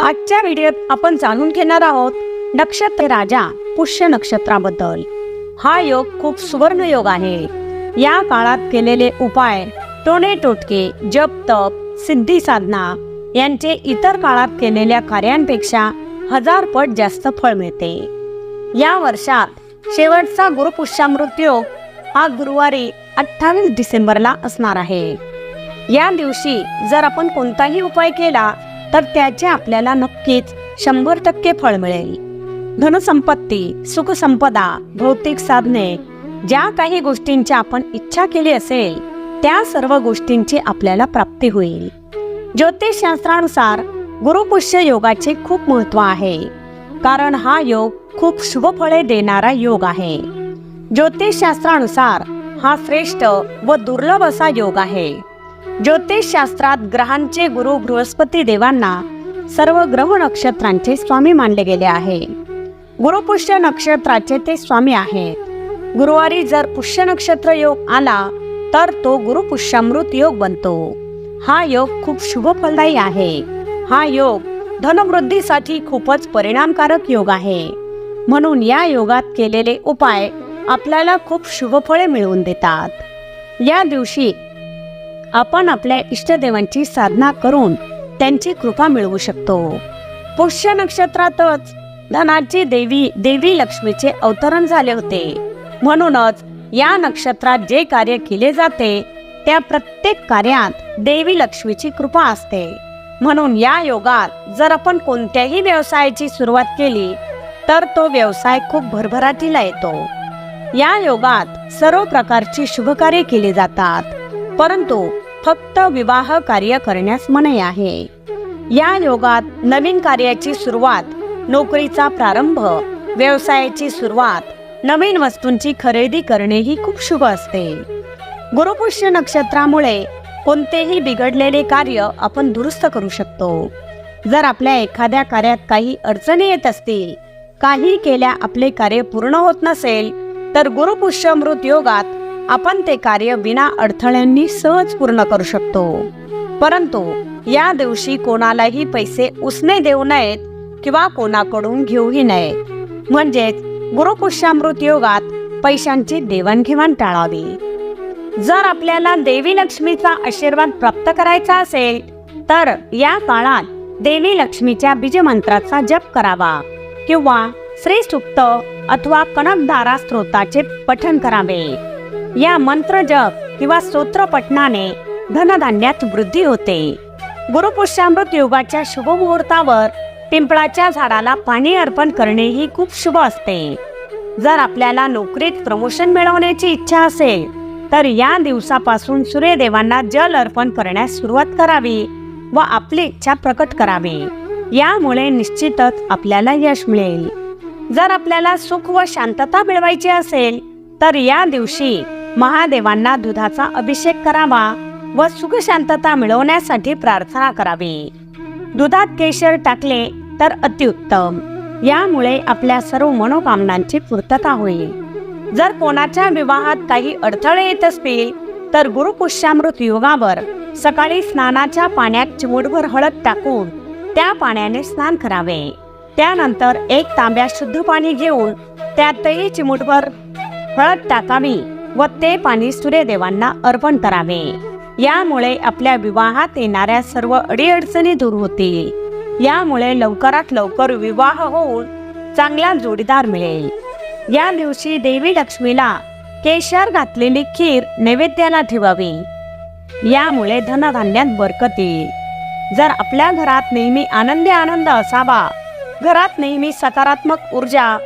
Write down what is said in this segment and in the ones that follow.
आजच्या व्हिडिओत आपण जाणून घेणार आहोत नक्षत्र राजा पुष्य नक्षत्राबद्दल. हा योग खूप सुवर्ण योग आहे. या काळात केलेले उपाय टोणे टोटके जप तप सिद्धी साधना यांचे इतर काळात केलेल्या कार्यांपेक्षा हजार पट जास्त फळ मिळते. या वर्षात शेवटचा गुरुपुष्यामृत योग हा गुरुवारी अठ्ठावीस डिसेंबरला असणार आहे. या दिवशी जर आपण कोणताही उपाय केला तर त्याचे आपल्याला नक्कीच शंभर टक्के फळ मिळेल. धनसंपत्ती सुखसंपदा भौतिक साधने ज्या काही गोष्टींची आपण इच्छा केली असेल त्या सर्व गोष्टींची आपल्याला प्राप्ती होईल. ज्योतिषशास्त्रानुसार गुरुपुष्य योगाचे खूप महत्त्व आहे. कारण हा योग खूप शुभ फळे देणारा योग आहे. ज्योतिषशास्त्रानुसार हा श्रेष्ठ व दुर्लभ असा योग आहे. ज्योतिषशास्त्रात ग्रहांचे गुरु बृहस्पती देवांना सर्व ग्रह नक्षत्रांचे स्वामी मानले गेले आहे. गुरुपुष्य नक्षत्राचे ते स्वामी आहेत. गुरुवारी जर पुष्य नक्षत्र योग आला तर तो गुरुपुष्यामृत योग बनतो. हा योग खूप शुभ फलदायी आहे. हा योग धनवृद्धीसाठी खूपच परिणामकारक योग आहे. म्हणून या योगात केलेले उपाय आपल्याला खूप शुभ फळे मिळवून देतात. या दिवशी आपण आपल्या इष्टदेवांची साधना करून त्यांची कृपा मिळवू शकतो. पुष्य नक्षत्रातच धनाची देवी देवी लक्ष्मीचे अवतरण झाले होते. म्हणूनच या नक्षत्रात जे कार्य केले जाते त्या प्रत्येक कार्यात देवी लक्ष्मीची कृपा असते. म्हणून या योगात जर आपण कोणत्याही व्यवसायाची सुरुवात केली तर तो व्यवसाय खूप भरभराटीला येतो. या योगात सर्व प्रकारची शुभकार्य केली जातात. परंतु फक्त विवाह कार्य करण्यास मनाई आहे. या योगात नवीन कार्याची सुरुवात नोकरीचा प्रारंभ व्यवसायाची सुरुवात नवीन वस्तूंची खरेदी करणे ही खूप शुभ असते. गुरुपुष्य नक्षत्रामुळे कोणतेही बिघडलेले कार्य आपण दुरुस्त करू शकतो. जर आपल्या एखाद्या कार्यात काही अडचणी येत असतील काही केल्या आपले कार्य पूर्ण होत नसेल तर गुरुपुष्यमृत योगात आपण ते कार्य विना अडथळ्यांनी सहज पूर्ण करू शकतो. परंतु या दिवशी कोणालाही पैसे उसने देऊ नयेत किंवा कोणाकडून घेऊही नयेत. म्हणजेच गुरुपुष्यामृत योगात पैशांची देवाणघेवाण टाळावी. जर आपल्याला देवी लक्ष्मीचा आशीर्वाद प्राप्त करायचा असेल तर या काळात देवी लक्ष्मीच्या बीजमंत्राचा जप करावा किंवा श्री अथवा कनकधारा स्त्रोताचे पठण करावे. या मंत्र जप किंवा स्तोत्र पठणाने धनधान्यात वृद्धी होते. गुरुपुष्यामृत योगाच्या शुभ मुहूर्तावर पिंपळाच्या झाडाला पाणी अर्पण करणे ही खूप शुभ असते. जर आपल्याला नोकरीत प्रमोशन मिळवण्याची इच्छा असेल तर या दिवसापासून सूर्यदेवांना जल अर्पण करण्यास सुरुवात करावी व आपली इच्छा प्रकट करावी. यामुळे निश्चितच आपल्याला यश मिळेल. जर आपल्याला सुख व शांतता मिळवायची असेल तर या दिवशी महादेवांना दुधाचा अभिषेक करावा व सुख शांतता मिळवण्यासाठी प्रार्थना करावी. दुधात केशर टाकले तर अतिउत्तम. यामुळे आपल्या सर्व मनोकामनांची पूर्तता होईल. जर कोणाच्या विवाहात काही अडथळे येत असतील तर गुरुपुष्यामृत योगावर सकाळी स्नानाच्या पाण्यात चिमूटभर हळद टाकून त्या पाण्याने स्नान करावे. त्यानंतर एक तांब्या शुद्ध पाणी घेऊन त्यातही चिमूटभर हळद टाकावी. व ते पाणी सूर्यदेवांना अर्पण करावे. यामुळे आपल्या विवाहात येणाऱ्या सर्व अडीअडचणी दूर होतील. यामुळे लवकरात लवकर विवाह होऊन चांगला जोडीदार मिळेल. या दिवशी देवी लक्ष्मीला केशर घातलेली खीर नैवेद्याला ठेवावी. यामुळे धनधान्यात बरकत येईल जर आपल्या घरात नेहमी आनंदी आनंद असावा घरात नेहमी सकारात्मक ऊर्जा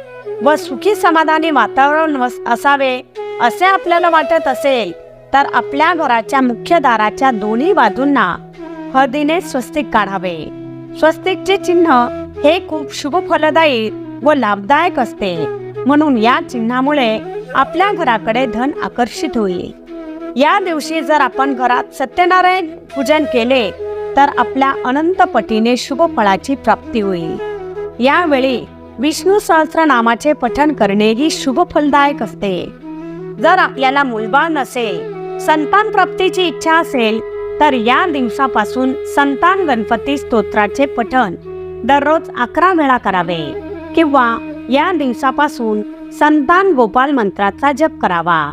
व सुखी समाधानी वातावरण असावे असे आपल्याला वाटत असेल तर आपल्या घराच्या मुख्य दाराच्या दोन्ही बाजूंना हळदीने स्वस्तिक काढावे. स्वस्तिकचे चिन्ह हे खूप शुभ फलदायी व लाभदायक असते. म्हणून या चिन्हामुळे आपल्या घराकडे धन आकर्षित होईल. या दिवशी जर आपण घरात सत्यनारायण पूजन केले तर आपल्या अनंत पटीने शुभ फळाची प्राप्ती होईल. यावेळी विष्णू सहस्रनामाचे पठन करणे ही शुभ फलदायक असते. जर आपल्याला मुलबाळ नसेल संतान प्राप्तीची इच्छा असेल तर या दिवसापासून संतान गणपती स्तोत्राचे पठन दररोज अकरा वेळा करावे किंवा या दिवसापासून संतान गोपाल मंत्राचा जप करावा.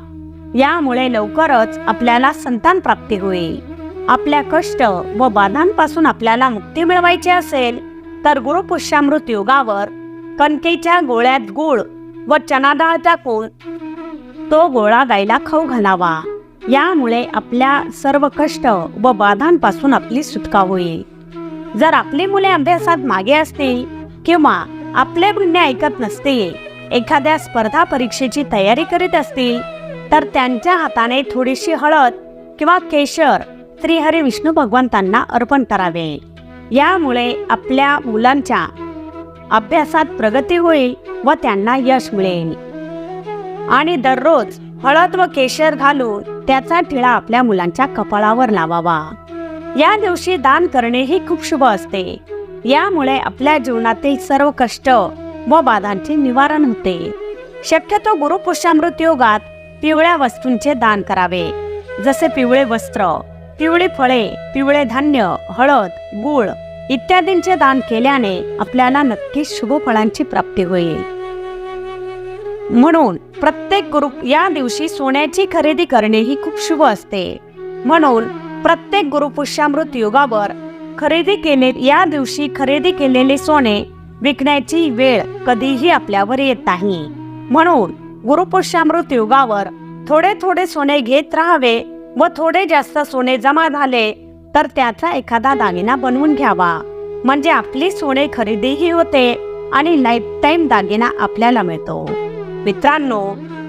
यामुळे लवकरच आपल्याला संतान प्राप्ती होईल. आपल्या कष्ट व बाधांपासून आपल्याला मुक्ती मिळवायची असेल तर गुरुपुष्यामृत योगावर कणकेच्या गोळ्यात गुळ व चना डाळ टाकून तो गोळा गायला खाऊ घालावा. यामुळे आपल्या सर्व कष्ट व बाधांपासून आपली सुटका होईल. जर आपली मुले अभ्यासात मागे असतील किंवा आपले म्हणणे ऐकत नसतील एखाद्या स्पर्धा परीक्षेची तयारी करीत असतील तर त्यांच्या हाताने थोडीशी हळद किंवा केशर श्रीहरी विष्णू भगवंतांना अर्पण करावे. यामुळे आपल्या मुलांच्या अभ्यासात प्रगती होईल व त्यांना यश मिळेल. आणि दररोज हळद व केशर घालून त्याचा टिळा आपल्या मुलांच्या कपाळावर लावावा. या दिवशी दान करणे ही खूप शुभ असते. यामुळे आपल्या जीवनातील सर्व कष्ट व बाधांचे निवारण होते. शक्यतो गुरुपुष्यामृत योगात पिवळ्या वस्तूंचे दान करावे. जसे पिवळे वस्त्र पिवळी फळे पिवळे धान्य हळद गूळ इत्यादींचे दान केल्याने आपल्याला नक्कीच शुभ फळांची प्राप्ती होईल. म्हणून प्रत्येक गुरु या दिवशी सोन्याची खरेदी करणे ही खूप शुभ असते. म्हणून प्रत्येक गुरुपुष्यामृत युगावर खरेदी केले या दिवशी खरेदी केलेले सोने विकण्याची वेळ कधीही आपल्यावर येत नाही. म्हणून गुरुपुष्यामृत युगावर थोडे थोडे सोने घेत राहावे व थोडे जास्त सोने जमा झाले तर त्याचा एखादा दागिना बनवून घ्यावा. म्हणजे आपली सोने खरेदीही होते आणि लाईफ टाईम दागिना आपल्याला मिळतो. मित्रांनो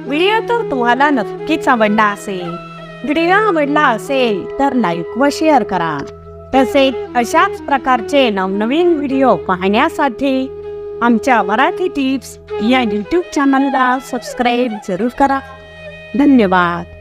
व्हिडिओ तर तुम्हाला नक्कीच आवडला असेल. व्हिडिओ आवडला असेल तर लाईक व शेअर करा. तसेच अशाच प्रकारचे नवनवीन व्हिडिओ पाहण्यासाठी आमच्या मराठी टिप्स या यूट्यूब चॅनलला सबस्क्राईब जरूर करा. धन्यवाद.